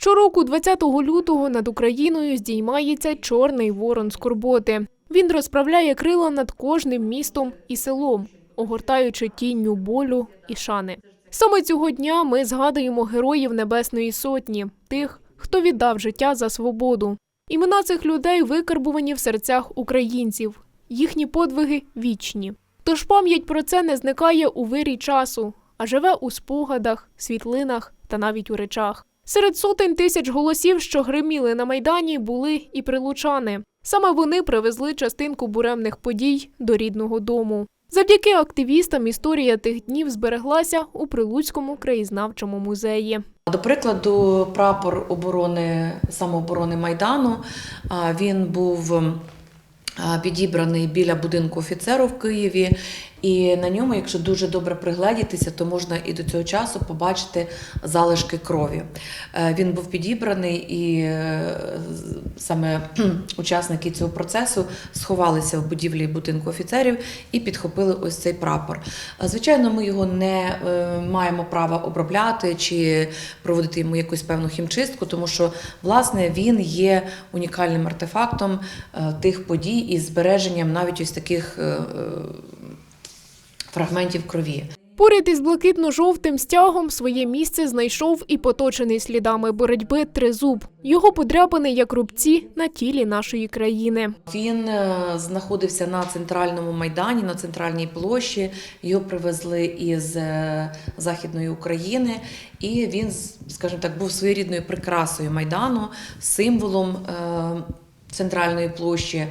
Щороку, 20 лютого, над Україною здіймається чорний ворон скорботи. Він розправляє крила над кожним містом і селом, огортаючи тінню болю і шани. Саме цього дня ми згадуємо героїв Небесної Сотні, тих, хто віддав життя за свободу. Імена цих людей викарбувані в серцях українців. Їхні подвиги вічні. Тож пам'ять про це не зникає у вирі часу, а живе у спогадах, світлинах та навіть у речах. Серед сотень тисяч голосів, що гриміли на майдані, були і прилучани. Саме вони привезли частинку буремних подій до рідного дому. Завдяки активістам історія тих днів збереглася у Прилуцькому краєзнавчому музеї. До прикладу, прапор оборони самооборони Майдану він був підібраний біля будинку офіцеру в Києві. І на ньому, якщо дуже добре пригледітися, то можна і до цього часу побачити залишки крові. Е, Він був підібраний, і е, саме учасники цього процесу сховалися в будівлі будинку офіцерів і підхопили ось цей прапор. Е, Звичайно, ми його не маємо права обробляти чи проводити йому якусь певну хімчистку, тому що власне він є унікальним артефактом тих подій із збереженням навіть ось таких. Фрагментів крові. Поряд із блакитно-жовтим стягом своє місце знайшов і поточений слідами боротьби тризуб. Його подряпини як рубці на тілі нашої країни. Він е, знаходився на центральному майдані, на центральній площі. Його привезли із е, Західної України, і він, скажімо так, був своєрідною прикрасою майдану, символом е, центральної площі.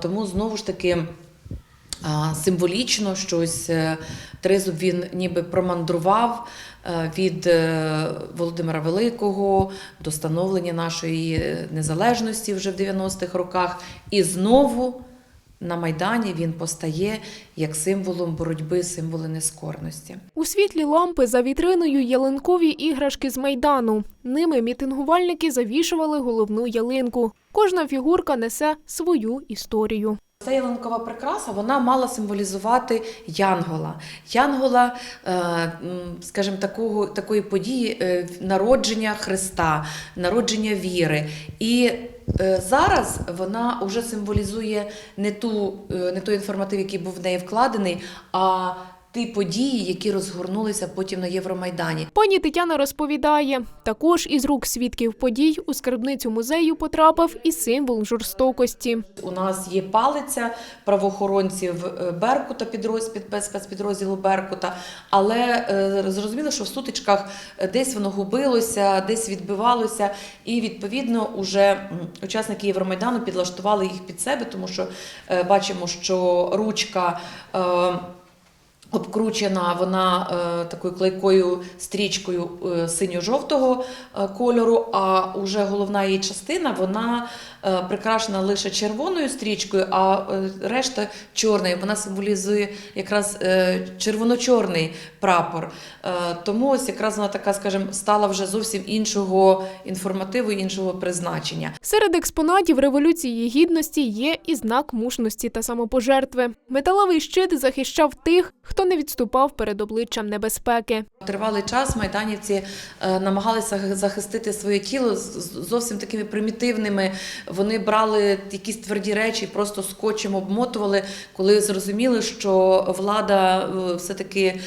Тому знову ж таки. Символічно щось е, тризуб він ніби промандрував е, від е, Володимира Великого до становлення нашої незалежності вже в 90-х роках. І знову на Майдані він постає як символом боротьби, символи нескорності. У світлі лампи за вітриною ялинкові іграшки з майдану. Ними мітингувальники завішували головну ялинку. Кожна фігурка несе свою історію. Ця ялинкова прикраса вона мала символізувати Янгола. Янгола, е, скажімо, такого, такої події е, народження Христа, народження віри. І е, зараз вона вже символізує не, ту, не той інформатив, який був в неї вкладений, а ті події, які розгорнулися потім на Євромайдані. Пані Тетяна розповідає, також із рук свідків подій у скарбницю музею потрапив і символ жорстокості. У нас є палиця правоохоронців е, Беркута, підрозділ, під спецпідрозділу Беркута, але е, зрозуміло, що в сутичках е, десь воно губилося, десь відбивалося, і відповідно уже учасники Євромайдану підлаштували їх під себе, тому що бачимо, що ручка. Обкручена вона е, такою клейкою стрічкою е, синьо-жовтого е, кольору, а уже головна її частина вона е, прикрашена лише червоною стрічкою, а е, решта чорною. Вона символізує якраз е, червоно-чорний прапор. Е, тому ось якраз вона така, скажімо, стала вже зовсім іншого інформативу, іншого призначення. Серед експонатів революції гідності є і знак мужності та самопожертви. Металевий щит захищав тих, хто не відступав перед обличчям небезпеки. Тривалий час майданівці е, намагалися захистити своє тіло зовсім такими примітивними. Вони брали якісь тверді речі, просто скотчем обмотували, коли зрозуміли, що влада е, все-таки.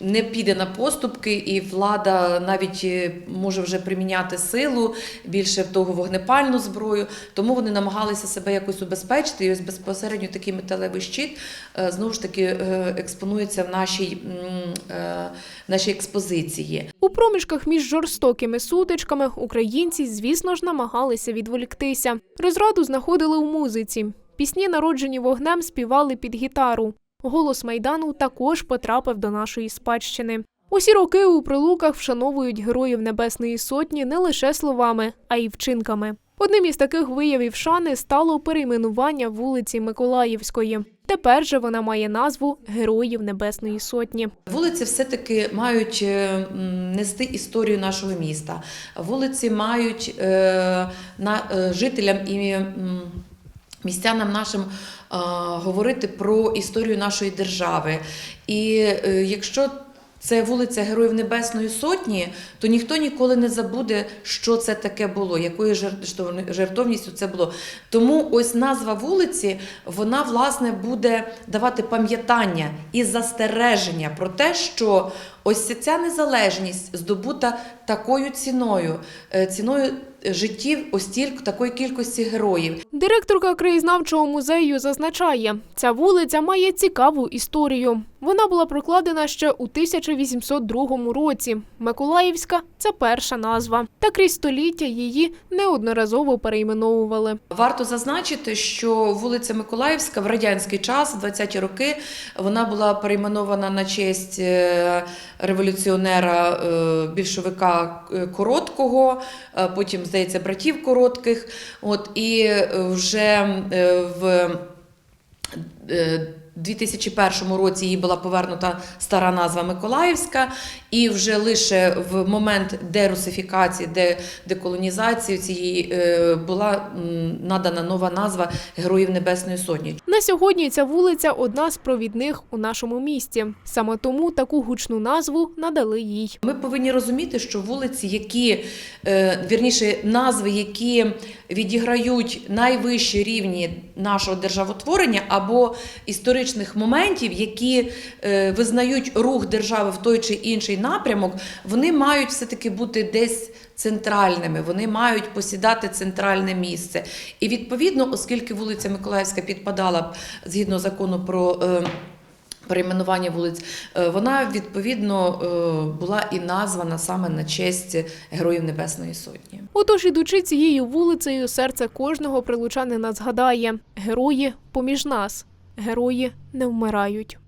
Не піде на поступки, і влада навіть е, може вже приміняти силу, більше в того вогнепальну зброю. Тому вони намагалися себе якось убезпечити. І ось безпосередньо такий металевий щит е, знову ж таки е, експонується в нашій, в нашій експозиції. У проміжках між жорстокими сутичками українці, звісно ж, намагалися відволіктися. Розраду знаходили у музиці. Пісні, народжені вогнем, співали під гітару. Голос майдану також потрапив до нашої спадщини. Усі роки у прилуках вшановують героїв Небесної Сотні не лише словами, а й вчинками. Одним із таких виявів шани стало перейменування вулиці Миколаївської. Тепер же вона має назву Героїв Небесної Сотні. Вулиці все-таки мають е, нести історію нашого міста. Вулиці мають е, на, е, жителям і містянам нашим е, говорити про історію нашої держави. І е, якщо це вулиця Героїв Небесної Сотні, то ніхто ніколи не забуде, що це таке було, якою жертовністю це було. Тому ось назва вулиці, вона власне буде давати пам'ятання і застереження про те, що ось ця незалежність здобута такою ціною, е, ціною життів ось тільки такої кількості героїв. Директорка краєзнавчого музею зазначає, ця вулиця має цікаву історію. Вона була прокладена ще у 1802 році. Миколаївська це перша назва. Та крізь століття її неодноразово перейменовували. Варто зазначити, що вулиця Миколаївська в радянський час, в 20-ті роки, вона була перейменована на честь е, революціонера е, більшовика е, Короткого, е, потім, здається, братів Коротких. От, і вже в е, 2001 році їй була повернута стара назва Миколаївська, і вже лише в момент дерусифікації, де деколонізації цієї е, була надана нова назва Героїв Небесної Сотні. На сьогодні ця вулиця одна з провідних у нашому місті. Саме тому таку гучну назву надали їй. Ми повинні розуміти, що вулиці, які е, вірніше назви, які відіграють найвищі рівні нашого державотворення або історичних моментів, які е, визнають рух держави в той чи інший напрямок, вони мають все-таки бути десь центральними, вони мають посідати центральне місце. І відповідно, оскільки вулиця Миколаївська підпадала згідно закону про. Перейменування вулиць, е, вона відповідно е, була і названа саме на честь Героїв Небесної Сотні. Отож, ідучи цією вулицею, серце кожного прилучанина згадає: герої поміж нас, герої не вмирають.